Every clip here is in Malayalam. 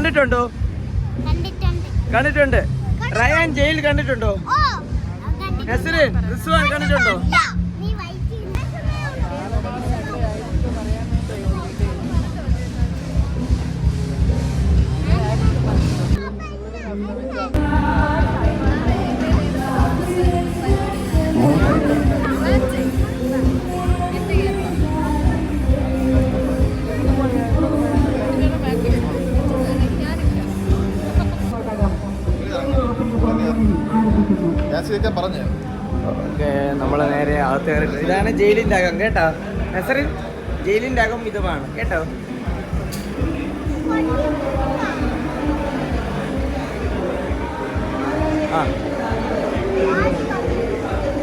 കണ്ടിട്ടുണ്ടോ? കണ്ടിട്ടുണ്ട്. റയാൻ ജയിൽ കണ്ടിട്ടുണ്ട്? നസറിൻ റിസ്വാൻ കണ്ടിട്ടുണ്ടോ? ഞാൻ പറഞ്ഞു? ഓക്കെ നമ്മൾ നേരെ അകത്ത് കയറി ഇതാണ് ജയിലിന്റെ അകം കേട്ടോ? നസറിൻ ജയിലിന്റെ അകം ഇതുമാണ് കേട്ടോ? ആ.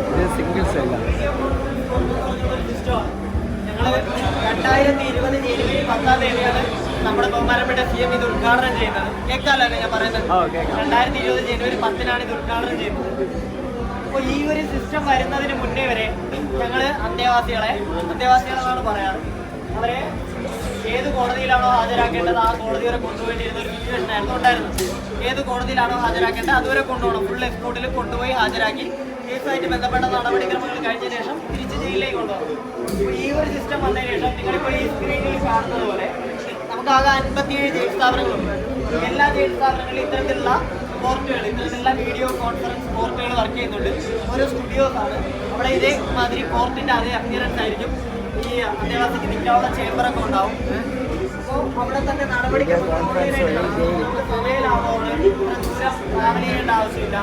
ഇത് സിംഗിൾ സെല്ല രണ്ടായിരത്തി ഇരുപത് ജനുവരി പത്താം തീയതിയാണ്. നമ്മുടെ ബഹുമാനപ്പെട്ട സി എം ഇത് ഉദ്ഘാടനം ചെയ്യുന്നത്. കേൾക്കാമല്ലോ ഞാൻ പറയുന്നത്. രണ്ടായിരത്തി ഇരുപത് ജനുവരി പത്തിനാണ് ഇത് ഉദ്ഘാടനം ചെയ്യുന്നത്. അപ്പോൾ ഈ ഒരു സിസ്റ്റം വരുന്നതിന് മുന്നേ വരെ ഞങ്ങൾ അന്തേവാസികളെ അന്തേവാസികളെന്നാണ് പറയാറ്. അവരെ ഏത് കോടതിയിലാണോ ഹാജരാക്കേണ്ടത് ആ കോടതി വരെ കൊണ്ടുപോയിട്ടിരുന്ന ഒരു സിറ്റുവേഷൻ ആയിരുന്നു ഉണ്ടായിരുന്നത്. ഏത് കോടതിയിലാണോ ഹാജരാക്കേണ്ടത് അതുവരെ കൊണ്ടുപോകണം. ഫുൾ എക്സ്പോർട്ടിൽ കൊണ്ടുപോയി ഹാജരാക്കി കേസുമായിട്ട് ബന്ധപ്പെട്ട നടപടിക്രമങ്ങൾ കഴിഞ്ഞ ശേഷം തിരിച്ച് ജയിലിലേക്ക് കൊണ്ടുപോകണം. ഈ ഒരു സിസ്റ്റം വന്നതിന് ശേഷം നിങ്ങളിപ്പോൾ ഈ സ്ക്രീനിൽ കാണുന്നത് പോലെ നമുക്ക് ആകെ അൻപത്തിയേഴ് ജയിൽ സ്ഥാപനങ്ങളുണ്ട് എല്ലാ ജയിൽ സ്ഥാപനങ്ങളിലും ഇത്തരത്തിലുള്ള പോർട്ടുകൾ ഇത്തരത്തിലുള്ള വീഡിയോ കോൺഫറൻസ് പോർട്ടുകൾ വർക്ക് ചെയ്യുന്നുണ്ട്. ഓരോ സ്റ്റുഡിയോസാണ് അവിടെ ഇതേ മാതിരി പോർട്ടിന്റെ അതേ അപ്പിയറൻസ് ആയിരിക്കും. ഈ അത്യാവശ്യത്തിന് നിൽക്കാനുള്ള ചേംബറൊക്കെ ഉണ്ടാവും. അപ്പോൾ അവിടെ തന്നെ നടപടിക്രമങ്ങൾ ആവശ്യമില്ല.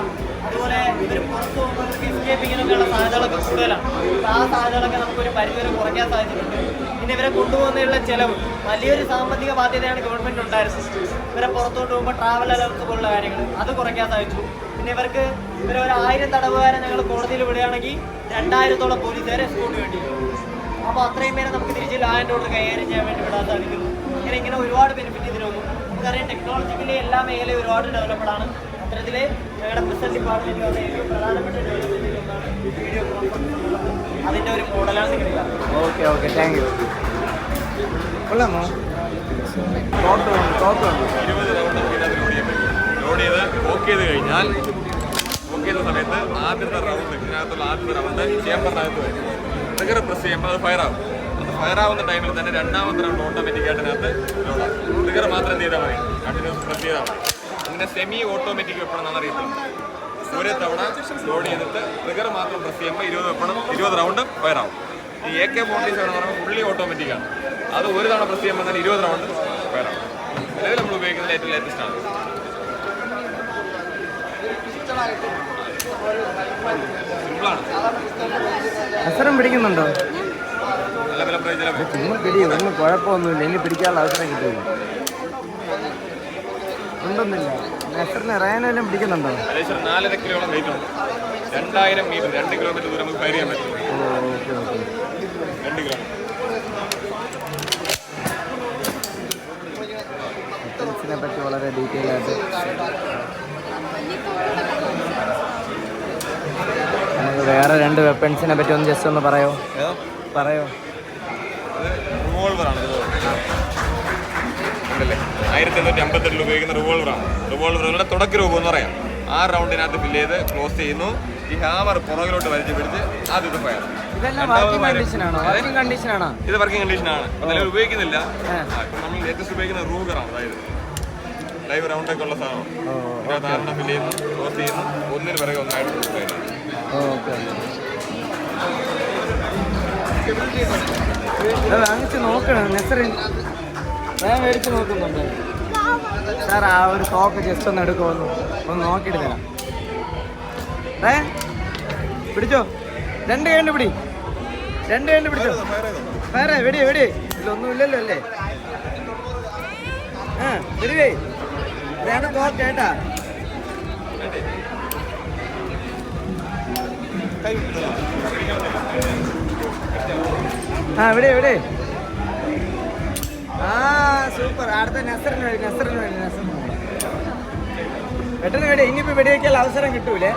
അതുപോലെ ഇവർ പുറത്ത് പോകുന്നവർക്ക് എസ്കേപ്പിങ്ങിനൊക്കെയുള്ള സാധ്യതകളൊക്കെ കൂടുതലാണ്. ആ സാധ്യതകളൊക്കെ നമുക്കൊരു പരിധി വരെ കുറയ്ക്കാൻ സാധിച്ചിട്ടുണ്ട്. പിന്നെ ഇവരെ കൊണ്ടുപോകുന്നതിനുള്ള ചെലവ് വലിയൊരു സാമ്പത്തിക ബാധ്യതയാണ് ഗവൺമെന്റ് ഉണ്ടായിരുന്നത്. ഇവരെ പുറത്തോട്ട് പോകുമ്പോൾ ട്രാവൽ അലവൻസ് പോലുള്ള കാര്യങ്ങൾ അത് കുറയ്ക്കാൻ സാധിച്ചു. പിന്നെ ഇവർക്ക് ഇവരെ ഒരു ആയിരം തടവുകാരെ ഞങ്ങൾ കോടതിയിൽ വിടുകയാണെങ്കിൽ രണ്ടായിരത്തോളം പോലീസുകാരെ എസ്കോട്ട് വേണ്ടി അപ്പൊ അപ്പോൾ അത്രയും പേരെ നമുക്ക് തിരിച്ച് ലാൻഡ് ഓർഡർ കൈകാര്യം ചെയ്യാൻ വേണ്ടി വിടാൻ സാധിക്കുന്നു. ഇങ്ങനെ ഇങ്ങനെ ഒരുപാട് ബെനിഫിറ്റ് ഇതിനൊന്നും നമുക്കറിയാം ടെക്നോളജിക്കലി എല്ലാ മേഖലയും ഒരുപാട് ഡെവലപ്ഡ് ആണ്. അത്തരത്തിൽ ഞങ്ങളുടെ പ്രസന്റ് ഡിപ്പാർട്ട്മെന്റ് വന്ന ഏറ്റവും പ്രധാനപ്പെട്ട ഡെവലപ്മെന്റ് ഒന്നാണ് വീഡിയോ കോൺഫറൻസ് അതിന്റെ ഒരു മോഡലാണ് നിങ്ങളില്ല ഓക്കെ ഓക്കെ താങ്ക് യു കൊള്ളാമോ? തോട്ട് തോട്ട് ഇരുപത് റൗണ്ട് ഇതിനകത്ത് ലോഡ് ചെയ്യാൻ പറ്റും. ലോഡ് ചെയ്ത് ഓക്ക് ചെയ്ത് കഴിഞ്ഞാൽ ഓക്ക് ചെയ്ത സമയത്ത് ആദ്യത്തെ റൗണ്ട് ഇതിനകത്തുള്ള ആദ്യത്തെ റൗണ്ട് ചേമ്പറിനകത്ത് വരും. ട്രിഗർ പ്രസ് ചെയ്യുമ്പോൾ അത് ഫയർ ആവും. അത് ഫയർ ആവുന്ന ടൈമിൽ തന്നെ രണ്ടാമത്തെ റൗണ്ട് ഓട്ടോമാറ്റിക്കായിട്ട് അതിനകത്ത് ലോഡാവും ട്രിഗർ മാത്രം ചെയ്താൽ മതി. കണ്ടിന്യൂസ് പ്രസ് ചെയ്താൽ മതി. അങ്ങനെ സെമി ഓട്ടോമാറ്റിക് വെപ്പണമെന്നാണ് അറിയപ്പെടുന്നത് ഒരു തവണ ലോഡ് ചെയ്തിട്ട് ട്രിഗർ മാത്രം പ്രസ് ചെയ്യുമ്പോൾ ഇരുപത് വെപ്പണം ഇരുപത് റൗണ്ട് വയറാവും ഈ എ കെ ഫോർട്ടി സെവൻ എന്ന് പറയുമ്പോൾ ഫുള്ളി ഓട്ടോമാറ്റിക്കാണ് അത് ഒരു തവണ പ്രസ് ചെയ്യുമ്പോൾ തന്നെ ഇരുപത് റൗണ്ട് വയറാവും നിലവിൽ നമ്മൾ ഉപയോഗിക്കുന്നത് ഏറ്റവും ലേറ്റസ്റ്റ് ആണ്. അവസരം പിടിക്കുന്നുണ്ടോ? നല്ല വില പ്രയോജനം കുഴപ്പമൊന്നുമില്ല. ഇനി പിടിക്കാനുള്ള അവസരം കിട്ടുമോ ഉണ്ടൊന്നില്ല. നെസറിന് റയാനെല്ലാം പിടിക്കുന്നുണ്ടോ? ഏകദേശം നാലര കിലോളം വെയിറ്റ് ഉണ്ട്. രണ്ടായിരം മീറ്റർ രണ്ട് കിലോമീറ്റർ ദൂരം നമുക്ക് പറ്റും. Oh okay okay. രണ്ട് കിലോ ഡിഫൻസിനെ പറ്റി വളരെ ഡീറ്റെയിൽ ആയിട്ട്. നമുക്ക് വേറെ രണ്ട് വെപ്പൺസിനെ പറ്റി ഒന്ന് ജസ്റ്റ് ഒന്ന് പറയോ? പറയോ? റിവോൾവറാണ് ഉണ്ടല്ലേ? ആയിരത്തി എണ്ണൂറ്റി അമ്പത്തെട്ടിൽ ഉപയോഗിക്കുന്ന റിവോൾവറാണ് റിവോൾവറുകളുടെ തുടക്ക രൂപം എന്ന് പറയാം. ആ റൗണ്ടിനകത്ത് ഫില്ല് ചെയ്ത് ക്ലോസ് ചെയ്യുന്നു. ഈ ഹാമർ പുറകിലോട്ട് വലിച്ചു പിടിച്ച് ആദ്യത്തെ ഫയർ ഇത് വർക്കിംഗ് കണ്ടീഷനാണ് നിലവിൽ ഉപയോഗിക്കുന്നില്ല. നമ്മൾ ലേറ്റസ്റ്റ് ഉപയോഗിക്കുന്ന റൂഗറാണ് അതായത് ലൈവ് റൗണ്ട് ഒക്കെ ഉള്ള സാധനം. ഇതിനകത്ത് ആറെണ്ണം ഫില്ല് ചെയ്യുന്നു? ക്ലോസ് ചെയ്യുന്നു. ഒന്നിന് പിറകെ ഒന്നായിട്ട് വാങ്ങിച്ച് നോക്കണം നെസറിൻ ഞാൻ മേടിച്ച് നോക്കുന്നുണ്ട്. സാർ ആ ഒരു ടോക്ക് ജസ്റ്റ് ഒന്ന് എടുക്കുമെന്ന് ഒന്ന് നോക്കിയിട്ട് തരാം. ഏ? പിടിച്ചോ? രണ്ട് കണ്ട് പിടി. രണ്ട് കണ്ട് പിടിച്ചോ? വേറെ വെടി വെടി. ഇതിലൊന്നും ഇല്ലല്ലോ അല്ലേ? ആ വെടിവേ വേണം ടോക്ക് കേട്ടാ ആ എവിടെ ആ സൂപ്പർ. അടുത്ത നസറിന് വേണ്ടി നസറിന് വേണ്ടി നസറിന് വേണ്ടി പെട്ടെന്ന് വേണ്ടി ഇനിയിപ്പോ വെടിവെക്കാൻ അവസരം കിട്ടൂലേ?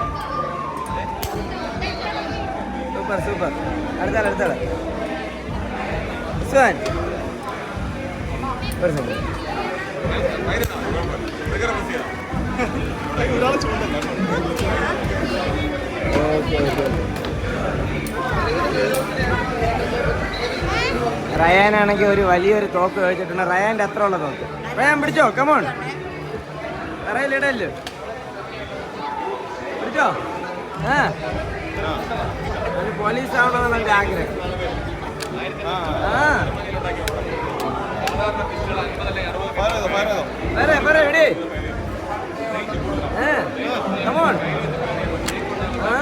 Super super. അടുത്താൾ അടുത്താൾ ഉസ്മാൻ. ഒരു സെക്കൻഡ് റയാനാണെങ്കിൽ ഒരു വലിയൊരു തോക്ക് കഴിച്ചിട്ടുണ്ട്. റയാന്റെ അത്ര ഉള്ള തോക്ക്. റയാൻ പിടിച്ചോ? കമോൺ റയലിടല്ലോ പിടിച്ചോ? ആ. ഒരു പോലീസ് ആവണമെന്നാണ് എന്റെ ആഗ്രഹം. ആ. വരെ കമോൺ ആ.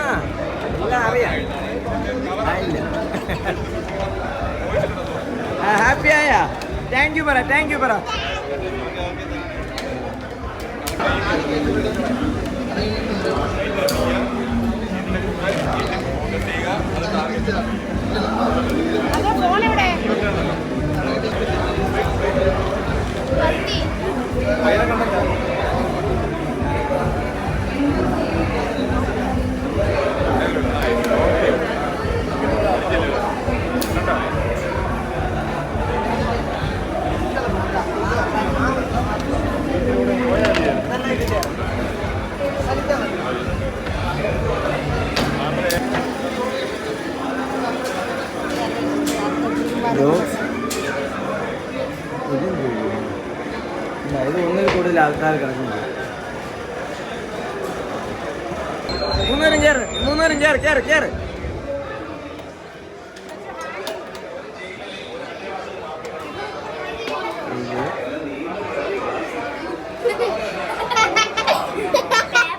എല്ലാം അറിയാം. ആയില്ല ഹാപ്പി ആയ താങ്ക് യു പറ താങ്ക് യു പറ അതെ ആൾക്കാർ കിടക്കുന്നുണ്ട്. മൂന്നേരം കയറ് മൂന്നേരം കയറ് കയറ് കയറ്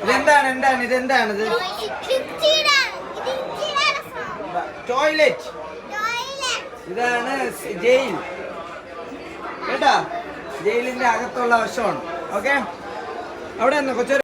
ഇതെന്താണ് എന്താണ് ഇതെന്താണിത്? ടോയ്ലറ്റ്. ഇതാണ് ജയിൽ. കേട്ടാ? ജയിലിന്റെ അകത്തുള്ള വശമാണ്. ഓക്കെ? അവിടെ നിന്ന് കൊച്ചു